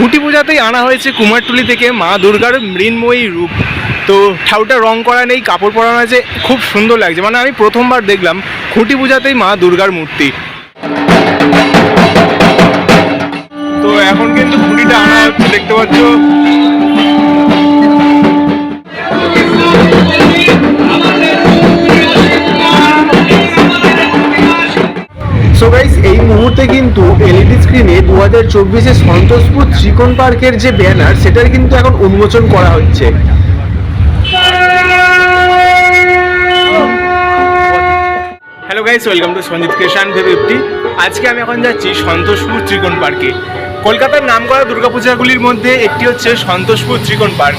খুঁটি পূজাতেই আনা হয়েছে কুমারটুলি থেকে মা দুর্গার মৃন্ময়ী রূপ। তো ঠাউটা রং করা নেই, কাপড় পরানো আছে, খুব সুন্দর লাগছে। মানে আমি প্রথমবার দেখলাম, খুঁটি পূজাতেই মা দুর্গার মূর্তি। তো এখন কিন্তু খুঁটিটা আনা হচ্ছে, দেখতে পাচ্ছ। এলইডি স্ক্রিনে দু হাজার চব্বিশে সন্তোষপুর ত্রিকোণ পার্কের যে ব্যানার সেটার কিন্তু এখন উন্মোচন করা হচ্ছে। Hello guys welcome to Sanjit Krishan ভেবে আজকে আমি এখন যাচ্ছি সন্তোষপুর ত্রিকোণ পার্কে। কলকাতার নামকরা দুর্গাপূজাগুলির মধ্যে একটি হচ্ছে সন্তোষপুর ত্রিকোণ পার্ক।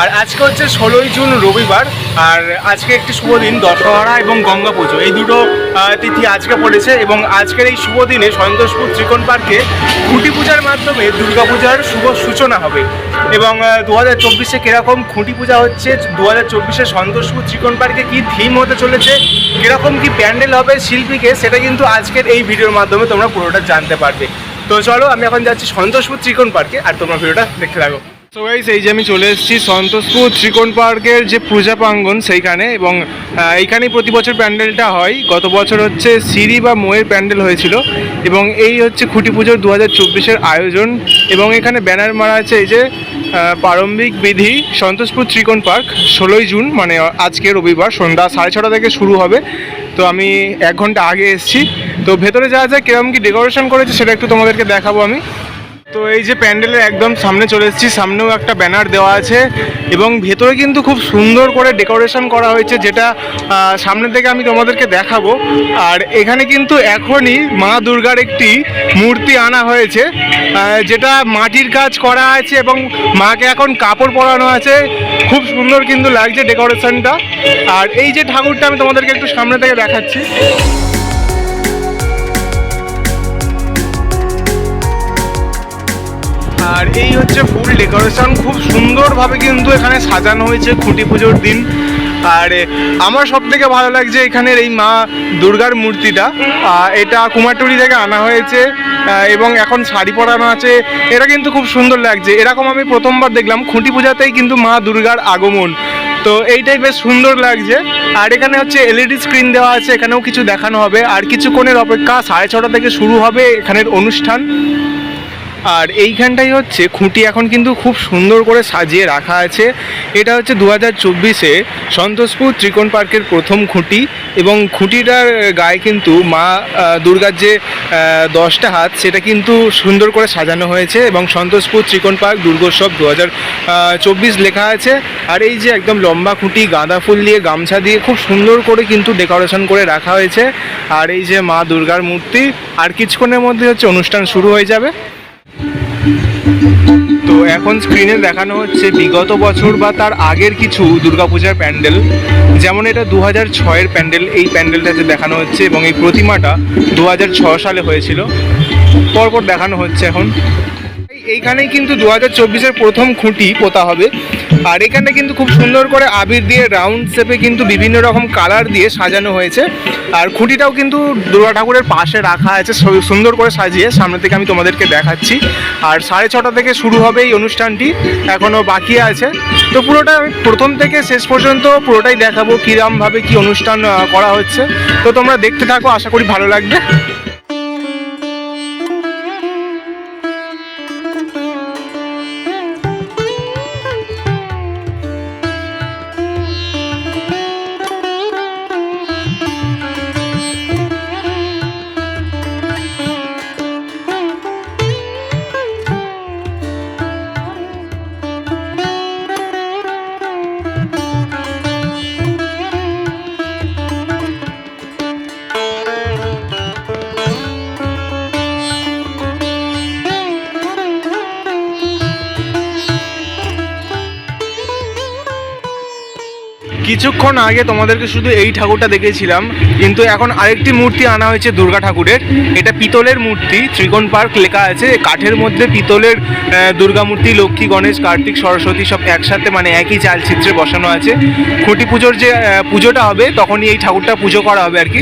আর আজকে হচ্ছে ষোলোই জুন রবিবার, আর আজকে একটি শুভ দিন, দশহরা এবং গঙ্গা পুজো। এই দুটো তিথি আজকে পড়েছে এবং আজকের এই শুভ দিনে সন্তোষপুর ত্রিকোণ পার্কে খুঁটি পূজার মাধ্যমে দুর্গাপূজার শুভ সূচনা হবে। এবং দু হাজার চব্বিশে কীরকম খুঁটি পূজা হচ্ছে দু হাজার চব্বিশে সন্তোষপুর ত্রিকোণ পার্কে কী থিম হতে চলেছে, কীরকম কি প্যান্ডেল হবে শিল্পীকে, সেটা কিন্তু আজকের এই ভিডিওর মাধ্যমে তোমরা পুরোটা জানতে পারবে। তো চলো, আমি এখন যাচ্ছি সন্তোষপুর ত্রিকোণ পার্কে, আর তোমরা ভিডিওটা দেখতে থাকো। তো গাইস এই যে আমি চলে এসেছি সন্তোষপুর ত্রিকোণ পার্কের যে পূজা প্রাঙ্গন সেইখানে, এবং এইখানেই প্রতি বছর প্যান্ডেলটা হয়। গত বছর হচ্ছে সিঁড়ি বা মোয়ের প্যান্ডেল হয়েছিল, এবং এই হচ্ছে খুঁটি পুজোর দু হাজার আয়োজন, এবং এখানে ব্যানার মারা আছে এই যে প্রারম্ভিক বিধি সন্তোষপুর ত্রিকোণ পার্ক, ষোলোই জুন মানে আজকে রবিবার, সন্ধ্যা সাড়ে ছটা থেকে শুরু হবে। তো আমি এক ঘণ্টা আগে এসেছি। তো ভেতরে যা যায় কীরকম কি ডেকোরেশন করেছে সেটা একটু তোমাদেরকে দেখাবো আমি। তো এই যে প্যান্ডেলের একদম সামনে চলে এসেছি, সামনেও একটা ব্যানার দেওয়া আছে এবং ভেতরে কিন্তু খুব সুন্দর করে ডেকোরেশন করা হয়েছে যেটা সামনে থেকে আমি তোমাদেরকে দেখাবো। আর এখানে কিন্তু এখনই মা দুর্গার একটি মূর্তি আনা হয়েছে যেটা মাটির কাজ করা আছে এবং মাকে এখন কাপড় পরানো আছে। খুব সুন্দর কিন্তু লাগছে ডেকোরেশনটা। আর এই যে ঠাকুরটা আমি তোমাদেরকে একটু সামনে থেকে দেখাচ্ছি। আর এই হচ্ছে ফুল ডেকোরেশন। খুব সুন্দরভাবে কিন্তু এখানে সাজানো হয়েছে খুঁটি পুজোর দিন। আর আমার সব থেকে ভালো লাগছে এখানের এই মা দুর্গার মূর্তিটা। এটা কুমারটুলি থেকে আনা হয়েছে এবং এখন শাড়ি পরানো আছে। এটা কিন্তু খুব সুন্দর লাগছে। এরকম আমি প্রথমবার দেখলাম, খুঁটি পূজাতেই কিন্তু মা দুর্গার আগমন। তো এইটাই বেশ সুন্দর লাগছে। আর এখানে হচ্ছে এলইডি স্ক্রিন দেওয়া আছে, এখানেও কিছু দেখানো হবে। আর কিছুক্ষণের অপেক্ষা সাড়ে ছটা থেকে শুরু হবে এখানের অনুষ্ঠান। আর এইখানটাই হচ্ছে খুঁটি এখন কিন্তু খুব সুন্দর করে সাজিয়ে রাখা আছে। এটা হচ্ছে দু হাজার চব্বিশে সন্তোষপুর ত্রিকোণ পার্কের প্রথম খুঁটি এবং খুঁটিটার গায়ে কিন্তু মা দুর্গার যে দশটা হাত সেটা কিন্তু সুন্দর করে সাজানো হয়েছে এবং সন্তোষপুর ত্রিকোণ পার্ক দুর্গোৎসব দু হাজার চব্বিশ লেখা আছে। আর এই যে একদম লম্বা খুঁটি, গাঁদা ফুল দিয়ে গামছা দিয়ে খুব সুন্দর করে কিন্তু ডেকোরেশন করে রাখা হয়েছে। আর এই যে মা দুর্গার মূর্তি, আর কিছুক্ষণের মধ্যে হচ্ছে অনুষ্ঠান শুরু হয়ে যাবে। তো এখন স্ক্রিনে দেখানো হচ্ছে বিগত বছর বা তার আগের কিছু দুর্গাপূজার প্যান্ডেল। যেমন এটা দু হাজার ছয়ের প্যান্ডেল, এই প্যান্ডেলটাতে দেখানো হচ্ছে এবং এই প্রতিমাটা দু হাজার ছ সালে হয়েছিল। পরপর দেখানো হচ্ছে এখন। এইখানেই কিন্তু দু হাজার চব্বিশের প্রথম খুঁটি পোতা হবে। আর এখানে কিন্তু খুব সুন্দর করে আবির দিয়ে রাউন্ড শেপে কিন্তু বিভিন্ন রকম কালার দিয়ে সাজানো হয়েছে। আর খুঁটিটাও কিন্তু দুর্গা ঠাকুরের পাশে রাখা আছে সুন্দর করে সাজিয়ে সামনে থেকে আমি তোমাদেরকে দেখাচ্ছি। আর সাড়ে ছটা থেকে শুরু হবে এই অনুষ্ঠানটি এখনও বাকি আছে। তো পুরোটা প্রথম থেকে শেষ পর্যন্ত পুরোটাই দেখাবো কীরমভাবে কি অনুষ্ঠান করা হচ্ছে। তো তোমরা দেখতে থাকো, আশা করি ভালো লাগবে। কিছুক্ষণ আগে তোমাদেরকে শুধু এই ঠাকুরটা দেখেছিলাম, কিন্তু এখন আরেকটি মূর্তি আনা হয়েছে দুর্গা ঠাকুরের। এটা পিতলের মূর্তি, ত্রিকোণ পার্ক লেখা আছে। কাঠের মধ্যে পিতলের দুর্গা মূর্তি, লক্ষ্মী, গণেশ, কার্তিক, সরস্বতী সব একসাথে মানে একই চালচিত্রে বসানো আছে। খুঁটি পুজোর যে পুজোটা হবে, তখনই এই ঠাকুরটা পুজো করা হবে আর কি।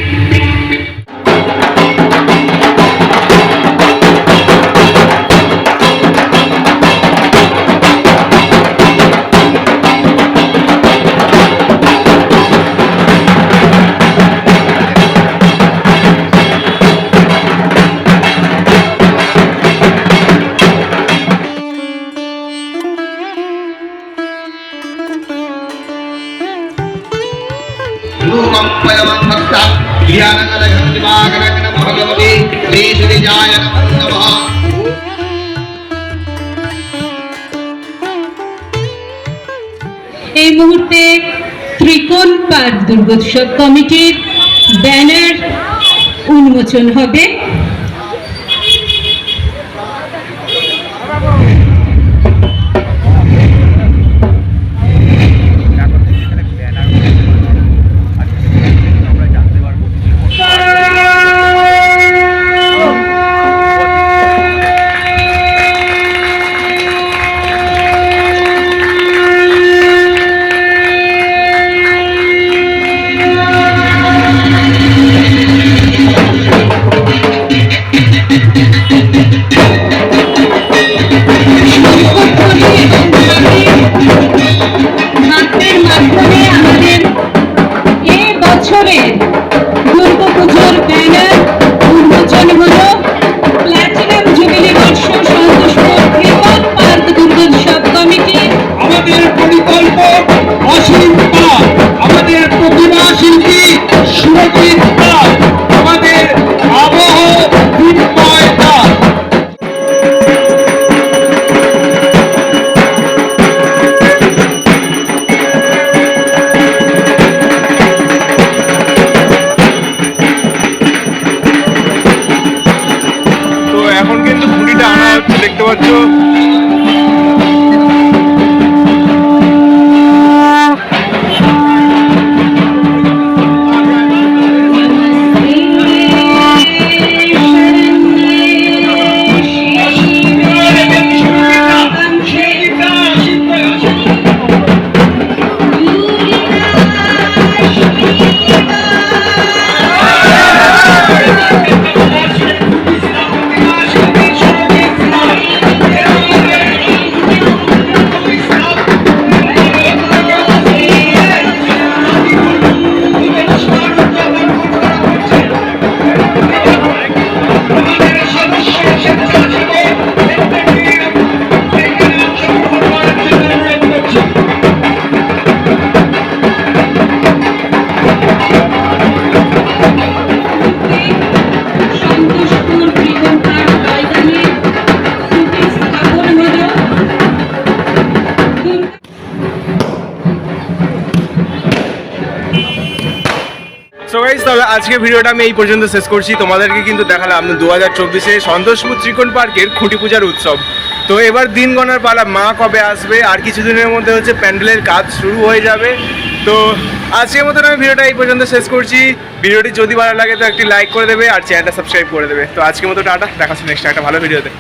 এই মুহূর্তে ত্রিকোণ পাঠ দুর্গোৎসব কমিটির ব্যানার উন্মোচন হবে। এ বছরের দুর্গাপুজোর ব্যানার উন্মোচন হলো। প্ল্যাটিনাম জুবিলি বর্ষ সন্তোষপুর বৃহৎ পার্ক দুর্গোৎসব কমিটি। আমাদের পরিকল্প অসীম পাল, আমাদের প্রতিভা শিল্পী সুরজিৎ আজকে ভিডিওটা আমি এই পর্যন্ত শেষ করছি। তোমাদেরকে কিন্তু দেখালাম দু হাজার চব্বিশে সন্তোষপুর ত্রিকোণ পার্কের খুঁটি পূজার উৎসব। তো এবার দিন গণার পালা, মা কবে আসবে? আর কিছুদিনের মধ্যে হচ্ছে প্যান্ডেলের কাজ শুরু হয়ে যাবে। তো আজকের মতন আমি ভিডিওটা এই পর্যন্ত শেষ করছি। ভিডিওটি যদি ভালো লাগে তো একটি লাইক করে দেবে আর চ্যানেলটা সাবস্ক্রাইব করে দেবে। তো আজকের মতো টাটা দেখাচ্ছি নেক্সট একটা ভালো ভিডিওতে।